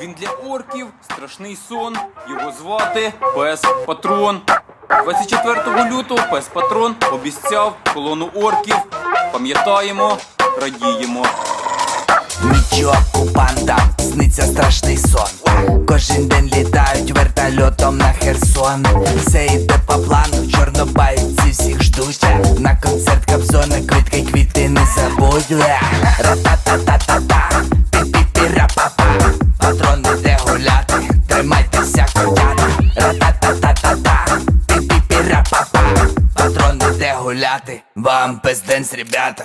Він для орків страшний сон. Його звати Пес Патрон. 24 лютого пес Патрон обіцяв колону орків. Пам'ятаємо, радіємо. Ніч окупантам сниться страшний сон. Кожен день літають вертольотом на Херсон. Все йде по плану, чорнобайці всіх ждуть. На концерт капсона квітки квіти не забудь. Ра-та-та-та-та-та, гуляти, вам пизденс, ребята.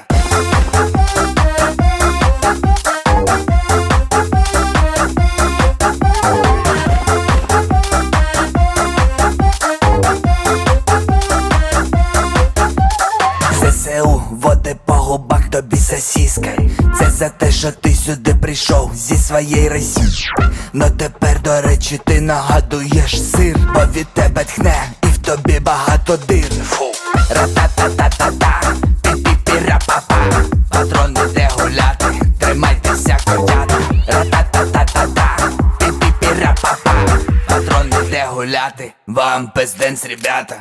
ЗСУ води по губах тобі сосіска Це за те, що ти сюди прийшов зі своєї Росії Но тепер, до речі, ти нагадуєш сир Бо від тебе тхне і в тобі багато дир. Ра-та-та-та-та-та, пі-пі-пі-ра-па-па Патрон іде гуляти, тримайтеся котята. Ра-та-та-та-та-та, пі-пі-пі-ра-па-па Патрон іде гуляти, вам пизденс, ребята